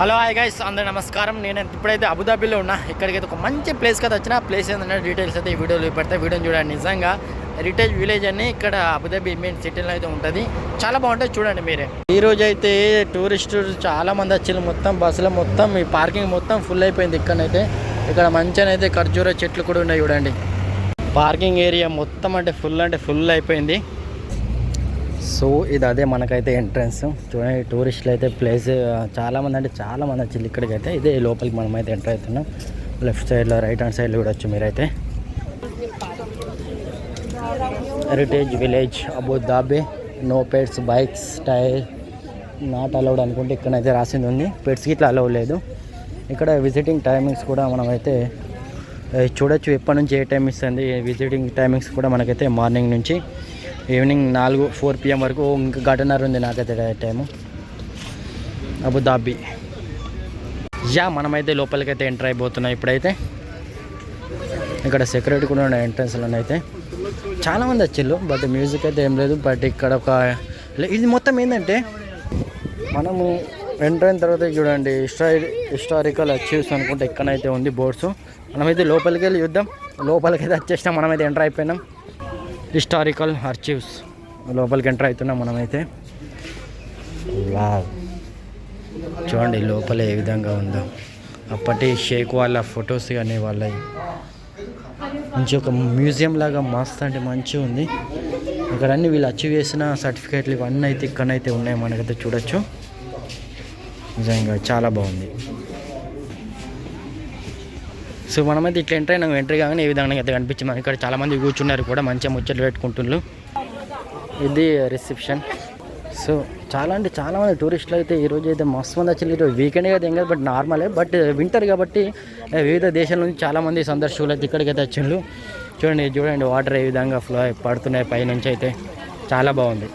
Hello hi guys అందరూ నమస్కారం. నేను ఇప్పుడైతే అబుదాబిలో ఉన్నా. ఇక్కడికైతే ఒక మంచి ప్లేస్ కదా వచ్చిన. ప్లేస్ ఏంటంటే డీటెయిల్స్ అయితే ఈ వీడియోలో పెడతా. వీడియోని చూడండి. నిజంగా హెరిటేజ్ విలేజ్ అని ఇక్కడ అబుదాబి మెయిన్ సిటీలో అయితే ఉంటుంది. చాలా బాగుంటుంది చూడండి మీరే. ఈ రోజు అయితే టూరిస్టులు చాలా మంది వచ్చారు మొత్తం బస్సులో మొత్తం ఈ పార్కింగ్ మొత్తం ఫుల్ అయిపోయింది ఇక్కడనైతే ఇక్కడ మంచిగానైతే అయితే ఖర్జూర చెట్లు కూడా ఉన్నాయి చూడండి. పార్కింగ్ ఏరియా మొత్తం అంటే ఫుల్ అంటే ఫుల్ అయిపోయింది. సో ఇది అదే మనకైతే ఎంట్రన్స్. చూడండి టూరిస్టులు అయితే ప్లేస్ చాలామంది అంటే చాలా మంది ఇక్కడికి అయితే ఇదే లోపలికి మనం అయితే ఎంటర్ అవుతున్నాం. లెఫ్ట్ సైడ్లో రైట్ హ్యాండ్ సైడ్లో కూడా వచ్చు మీరైతే. Heritage village Abu Dhabi no pets bikes tyre not allowed అనుకుంటే ఇక్కడైతే రాసింది ఉంది. పెట్స్కి ఇట్లా అలౌ లేదు. ఇక్కడ విజిటింగ్ టైమింగ్స్ కూడా మనమైతే చూడొచ్చు ఎప్పటి నుంచి ఏ టైం ఇస్తుంది. విజిటింగ్ టైమింగ్స్ కూడా మనకైతే మార్నింగ్ నుంచి ఈవినింగ్ నాలుగు ఫోర్ పిఎం వరకు ఇంకా గంటన్నర ఉంది నాకైతే టైము. అబుదాబీ. యా మనమైతే లోపలికైతే ఎంటర్ అయిపోతున్నాం ఇప్పుడైతే. ఇక్కడ సెక్యూరిటీ కూడా ఉన్నాయి ఎంట్రన్స్లో అయితే చాలామంది వచ్చిళ్ళు బట్ మ్యూజిక్ అయితే ఏం లేదు. బట్ ఇక్కడ ఒక ఇది మొత్తం ఏంటంటే మనము ఎంటర్ అయిన తర్వాత చూడండి హిస్టారి హిస్టారికల్ అచీవ్స్ అనుకుంటే ఎక్కడైతే ఉంది బోర్డ్స్. మనమైతే లోపలికి వెళ్ళి చూద్దాం. లోపలికి అయితే వచ్చేసినాం మనమైతే ఎంటర్ అయిపోయినాం. హిస్టారికల్ అర్చీవ్స్ లోపలికి ఎంటర్ అవుతున్నాం మనమైతే. వావ్. చూడండి లోపల ఏ విధంగా ఉందో. అప్పటి షేక్ వాళ్ళ ఫొటోస్ కానీ వాళ్ళ మంచి ఒక మ్యూజియం లాగా మస్త్ అంటే మంచిగా ఉంది. ఇక్కడ అన్ని వీళ్ళు అచీవ్ చేసిన సర్టిఫికేట్లు ఇవన్నీ అయితే ఇక్కడైతే ఉన్నాయి మనకైతే చూడొచ్చు. నిజంగా చాలా బాగుంది. సో మనమైతే ఇట్లా ఎంటర్ అయినా ఎంట్రీ కాగానే ఏ విధంగా అయితే కనిపించింది ఇక్కడ చాలామంది కూర్చున్నారు కూడా మంచిగా ముచ్చట్లు పెట్టుకుంటున్నారు ఇది రిసెప్షన్ సో చాలా అంటే చాలా మంది టూరిస్టులు అయితే ఈరోజు అయితే మస్తు మంది వచ్చి ఈరోజు వీకెండ్ కదా ఏం కాదు బట్ నార్మలే బట్ వింటర్ కాబట్టి uh, వివిధ దేశాల నుంచి చాలామంది సందర్శకులు అయితే ఇక్కడికి అయితే వచ్చిండ్రు. చూడండి చూడండి వాటర్ ఏ విధంగా ఫ్లో పడుతున్నాయి పైనుంచి అయితే. చాలా బాగుంది.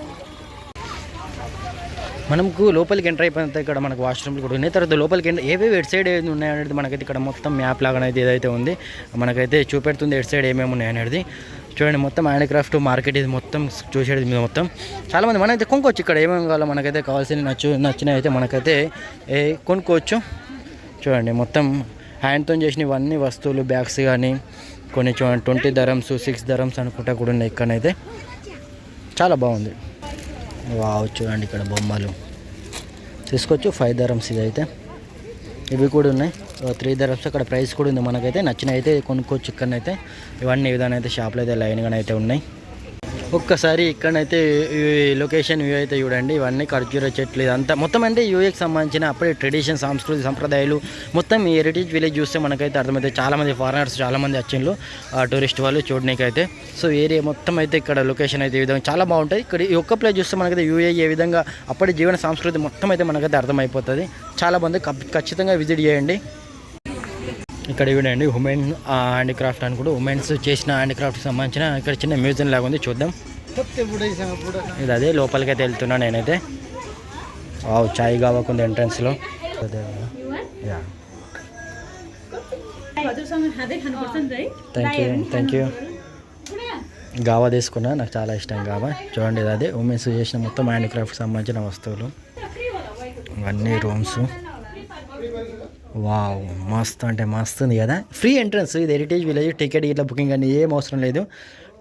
మనకు లోపలికి ఎంటర్ అయిపోయిన ఇక్కడ మనకు వాష్రూమ్లు కూడా ఉన్నాయి. తర్వాత లోపలికి ఎంటర్ ఏవేవి ఎడ్ సైడ్ ఏది ఉన్నాయనేది మనకైతే ఇక్కడ మొత్తం మ్యాప్ లాగా అయితే ఏదైతే ఉంది మనకైతే చూపెడుతుంది ఎడ్ సైడ్ ఏమేమి ఉన్నాయి అనేది. చూడండి మొత్తం హ్యాండ్క్రాఫ్ట్ మార్కెట్ ఇది మొత్తం చూసేది మీద మొత్తం. చాలామంది మనమైతే కొనుక్కోవచ్చు ఇక్కడ ఏమేమి కావాలో మనకైతే కావాల్సిన నచ్చు నచ్చినవి అయితే మనకైతే ఏ కొనుక్కోవచ్చు. చూడండి మొత్తం హ్యాండ్తో చేసిన ఇవన్నీ వస్తువులు బ్యాగ్స్ కానీ కొన్ని చూడండి ట్వంటీ ధరమ్స్ సిక్స్ ధరమ్స్ అనుకుంటా కూడా ఉన్నాయి ఇక్కడైతే చాలా బాగుంది. వావ్ చూడండి ఇక్కడ బొమ్మలు. తీసుకోవచ్చు ఫైవ్ ధరమ్స్ ఇది అయితే ఇవి కూడా ఉన్నాయి. త్రీ ధరమ్స్ అక్కడ ప్రైస్ కూడా ఉంది మనకైతే. నచ్చినైతే అయితే కొనుక్కోవచ్చు ఇక్కడనైతే. ఇవన్నీ విధానం అయితే షాప్లో అయితే లైన్గా అయితే ఉన్నాయి. ఒక్కసారి ఇక్కడనైతే ఈ లొకేషన్ వ్యూ అయితే చూడండి. ఇవన్నీ ఖర్జూర చెట్లు ఇదంతా. మొత్తం అంటే యూఏకి సంబంధించిన అప్పుడే ట్రెడిషన్ సంస్కృతి సంప్రదాయాలు మొత్తం ఈ హెరిటేజ్ విలేజ్ చూస్తే మనకైతే అర్థమైతే చాలామంది ఫారినర్స్ చాలామంది వచ్చిండ్రు ఆ టూరిస్ట్ వాళ్ళు చూడడానికైతే సో ఏరియా మొత్తం అయితే ఇక్కడ లొకేషన్ అయితే ఈ విధంగా చాలా బాగుంటుంది. ఇక్కడ ఈ ఒక్క ప్లేస్ చూస్తే మనకైతే యూఏ ఏ విధంగా అప్పటి జీవన సంస్కృతి మొత్తం అయితే మనకైతే అర్థమైపోతుంది. చాలా మంది కప్- ఖచ్చితంగా విజిట్ చేయండి. ఇక్కడ చూడండి ఉమెన్ హ్యాండిక్రాఫ్ట్ అని కూడా ఉమెన్స్ చేసిన హ్యాండిక్రాఫ్ట్కి సంబంధించిన ఇక్కడ చిన్న మ్యూజియం లాగా ఉంది చూద్దాం. ఇది అదే లోపలికి అయితే వెళ్తున్నా నేనైతే. వావ్ చాయ్ కావకుంది ఎంట్రన్స్లో yeah thank you thank you గావా తీసుకున్నా నాకు చాలా ఇష్టం గావా చూడండి ఇది అదే ఉమెన్స్ చేసిన మొత్తం హ్యాండిక్రాఫ్ట్కి సంబంధించిన వస్తువులు. ఇవన్నీ రూమ్స్ వావ్ మస్త్ అంటే మస్తు ఉంది కదా. ఫ్రీ ఎంట్రన్స్ ఇది హెరిటేజ్ విలేజ్ టికెట్ ఇట్లా బుకింగ్ అని ఏం అవసరం లేదు.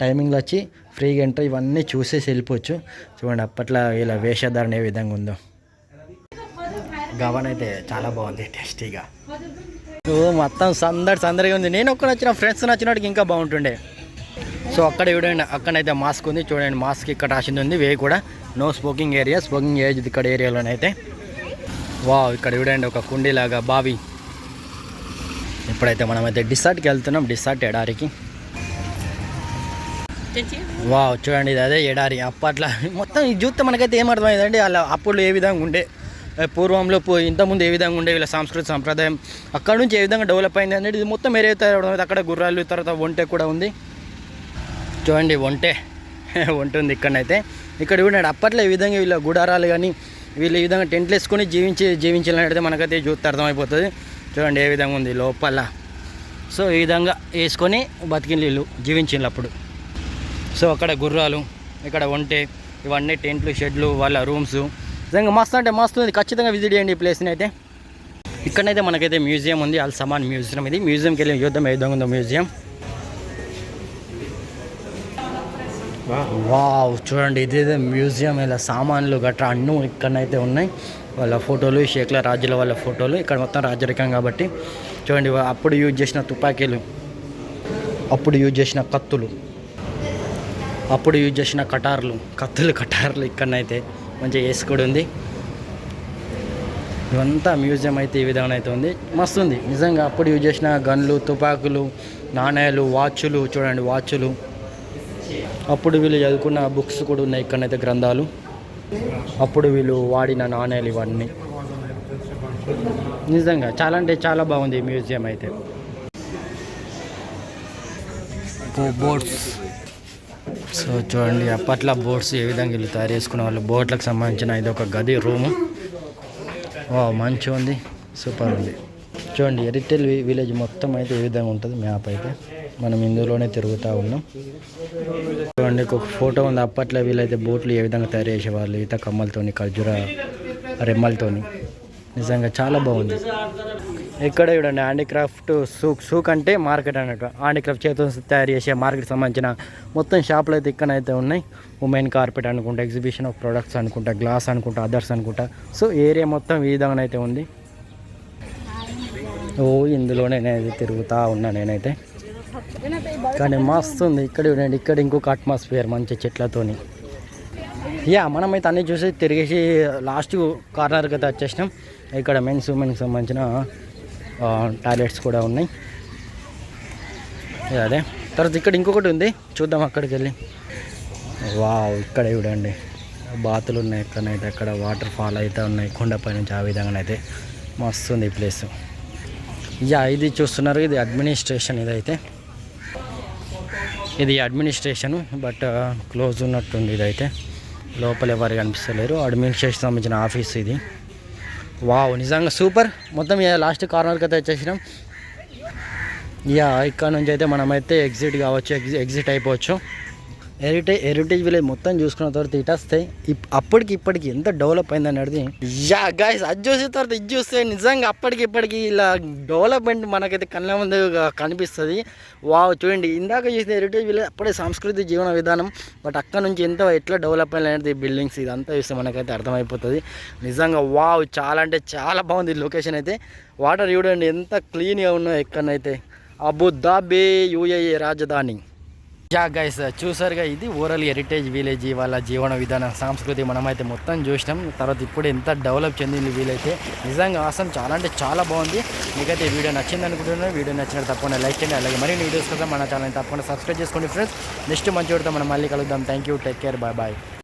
టైమింగ్లో వచ్చి ఫ్రీగా ఎంటర్ ఇవన్నీ చూసేసి వెళ్ళిపోవచ్చు. చూడండి అప్పట్లో ఇలా వేషధారణ ఏ విధంగా ఉందో. గవన్ అయితే చాలా బాగుంది టేస్టీగా. మొత్తం సందడి సందడిగా ఉంది. నేను ఒక్కడ వచ్చిన ఫ్రెండ్స్ నచ్చినట్టుగా ఇంకా బాగుంటుండే. సో అక్కడ చూడండి అక్కడైతే మాస్క్ ఉంది. చూడండి మాస్క్ ఇక్కడ రాసింది ఉంది. వే కూడా. No smoking area smoking age ఇక్కడ ఏరియాలోనైతే వావ్ ఇక్కడ చూడండి ఒక కుండీలాగా బావి. ఇప్పుడైతే మనమైతే డిసార్ట్కి వెళ్తున్నాం డిసార్ట్ ఎడారికి. వావ్ చూడండి ఇది అదే ఎడారి. అప్పట్లో మొత్తం ఇది చూస్తే మనకైతే ఏం అలా అప్పుడు ఏ విధంగా ఉండే పూర్వంలో ఇంతకుముందు ఏ విధంగా ఉండే వీళ్ళ సాంస్కృతిక సంప్రదాయం అక్కడ నుంచి ఏ విధంగా డెవలప్ అయింది అనేది ఇది మొత్తం ఏరే అక్కడ గుర్రాలు తర్వాత ఒంటె కూడా ఉంది. చూడండి ఒంటె. ఉంటుంది ఉంది ఇక్కడనైతే. ఇక్కడ చూడండి అప్పట్లో ఈ విధంగా వీళ్ళ గుడారాలు కానీ వీళ్ళు ఈ విధంగా టెంట్లు వేసుకొని జీవించి జీవించాలనేది మనకైతే చూస్తే అర్థమైపోతుంది. చూడండి ఏ విధంగా ఉంది లోపల. సో ఈ విధంగా వేసుకొని బతికిన వీళ్ళు జీవించిండ్రు అప్పుడు. సో అక్కడ గుర్రాలు ఇక్కడ ఒంటే ఇవన్నీ టెంట్లు షెడ్లు వాళ్ళ రూమ్స్. నిజంగా మస్తు అంటే మస్తు ఉంది. ఖచ్చితంగా విజిట్ చేయండి ఈ ప్లేస్ని అయితే. ఇక్కడైతే మనకైతే మ్యూజియం ఉంది అల్ సమాన్ మ్యూజియం ఇది. మ్యూజియంకి వెళ్ళి యుద్ధం ఏ విధంగా ఉందో మ్యూజియం. వావ్ చూడండి ఇదేదో మ్యూజియం ఇలా సామాన్లు గట్రా అన్నీ ఇక్కడనైతే ఉన్నాయి. వాళ్ళ ఫోటోలు షేక్ల రాజుల వాళ్ళ ఫోటోలు. ఇక్కడ మొత్తం రాజరికం కాబట్టి చూడండి అప్పుడు యూజ్ చేసిన తుపాకీలు. అప్పుడు యూజ్ చేసిన కత్తులు. అప్పుడు యూజ్ చేసిన కటార్లు. కత్తులు కటార్లు ఇక్కడనైతే మంచిగా వేసుకొని ఉంది ఇవంతా మ్యూజియం అయితే ఈ విధంగా అయితే ఉంది. మస్తు ఉంది. నిజంగా అప్పుడు యూజ్ చేసిన గన్లు తుపాకులు నాణ్యాలు వాచ్లు చూడండి వాచ్లు. అప్పుడు వీళ్ళు చదువుకున్న బుక్స్ కూడా ఉన్నాయి ఇక్కడైతే గ్రంథాలు. అప్పుడు వీళ్ళు వాడిన నాణ్యాలు ఇవన్నీ. నిజంగా చాలా అంటే చాలా బాగుంది మ్యూజియం అయితే. బోట్స్. సో చూడండి అప్పట్లో బోట్స్ ఏ విధంగా వీళ్ళు తయారు చేసుకునే వాళ్ళు. బోట్లకు సంబంధించిన ఇది ఒక గది రూము. వా మంచిగా ఉంది. సూపర్ ఉంది. చూడండి ఎరిటెల్ విలేజ్ మొత్తం అయితే ఏ విధంగా ఉంటుంది మ్యాప్ అయితే. మనం ఇందులోనే తిరుగుతూ ఉన్నాం. చూడండి ఒక ఫోటో ఉంది. అప్పట్లో వీళ్ళైతే బోట్లు ఏ విధంగా తయారు చేసేవాళ్ళు? ఈత కమ్మలతోని ఖర్జూర రెమ్మలతోని. నిజంగా చాలా బాగుంది. ఇక్కడ చూడండి హ్యాండీక్రాఫ్ట్ సూక్ సూక్ అంటే మార్కెట్ అన్నట్టు. హ్యాండీక్రాఫ్ట్ చేతితో తయారు చేసే మార్కెట్ సంబంధించిన మొత్తం షాపులు అయితే ఇక్కడైతే ఉన్నాయి. ఉమెన్ కార్పెట్ అనుకుంటా ఎగ్జిబిషన్ ఆఫ్ ప్రొడక్ట్స్ అనుకుంటా గ్లాస్ అనుకుంటా అదర్స్ అనుకుంటా. సో ఏరియా మొత్తం ఈ విధంగా అయితే ఉంది. ఓ ఇందులోనే నేను తిరుగుతూ ఉన్నా నేనైతే. కానీ మస్తు ఉంది ఇక్కడ చూడండి ఇక్కడ ఇంకొక అట్మాస్ఫియర్ మంచి చెట్లతోని. యా మనమైతే అన్నీ చూసి తిరిగేసి లాస్ట్ కార్నర్కి అయితే వచ్చేసినాం. ఇక్కడ మెన్స్ ఉమెన్కి సంబంధించిన టాయిలెట్స్ కూడా ఉన్నాయి. అదే. తర్వాత ఇక్కడ ఇంకొకటి ఉంది. చూద్దాం అక్కడికి వెళ్ళి వావ్ ఇక్కడ చూడండి. బాతులు ఉన్నాయి ఎక్కడైతే అక్కడ వాటర్ ఫాల్ అయితే ఉన్నాయి. కొండపై నుంచి ఆ విధంగా అయితే మస్తు ఉంది ఈ ప్లేస్ యా ఇది చూస్తున్నారు. ఇది అడ్మినిస్ట్రేషన్ ఇదైతే. ఇది అడ్మినిస్ట్రేషన్ బట్ క్లోజ్ ఉన్నట్టుంది ఇదైతే. లోపల ఎవరు కనిపిస్తలేరు. అడ్మినిస్ట్రేషన్ సంబంధించిన ఆఫీస్ ఇది. వావ్ నిజంగా సూపర్ మొత్తం ఇక లాస్ట్ కార్నర్కి అయితే వచ్చేసినాం. యా ఇక్కడ నుంచి అయితే మనమైతే ఎగ్జిట్ కావచ్చు ఎగ్జి ఎగ్జిట్ అయిపోవచ్చు. హెరిటేజ్ హెరిటేజ్ విలేజ్ మొత్తం చూసుకున్న తర్వాత ఇటు వస్తే ఇప్- అప్పటికి ఇప్పటికి ఎంత డెవలప్ అయింది అనేది యా గాయస్ అది చూసిన తర్వాత ఇది చూస్తే నిజంగా అప్పటికి ఇప్పటికి ఇలా డెవలప్మెంట్ మనకైతే కళ్ళ ముందు కనిపిస్తుంది. వావ్ చూడండి ఇందాక చూసిన హెరిటేజ్ విలేజ్ అప్పుడే సంస్కృతి జీవన విధానం బట్ అక్కడ నుంచి ఎంత ఎట్లా డెవలప్ అయింది అనేది బిల్డింగ్స్ ఇదంతా చూస్తే మనకైతే అర్థమైపోతుంది. నిజంగా వావ్ చాలా అంటే చాలా బాగుంది లొకేషన్ అయితే. వాటర్ చూడండి ఎంత క్లీన్గా ఉన్నాయో ఎక్కడనైతే. అబుదాబి యూఏఏ రాజధాని. యా గైస్ చూసారుగా ఇది ఓరల్ హెరిటేజ్ విలేజ్ వాళ్ళ జీవన విధానం సంస్కృతి మనమైతే మొత్తం చూసినాం. తర్వాత ఇప్పుడు ఎంత డెవలప్ చెందింది వీలైతే నిజంగా ఆసం చాలా అంటే చాలా బాగుంది. మీకైతే వీడియో నచ్చింది అనుకుంటున్నాను. వీడియో నచ్చినట్టు తప్పకుండా లైక్ చేయండి. అలాగే మరిన్ని వీడియోస్ కోసం మన ఛానల్ తప్పకుండా సబ్స్క్రైబ్ చేసుకోండి ఫ్రెండ్స్ నెక్స్ట్ మంచి మనం మళ్ళీ కలుద్దాం. Thank you take care bye bye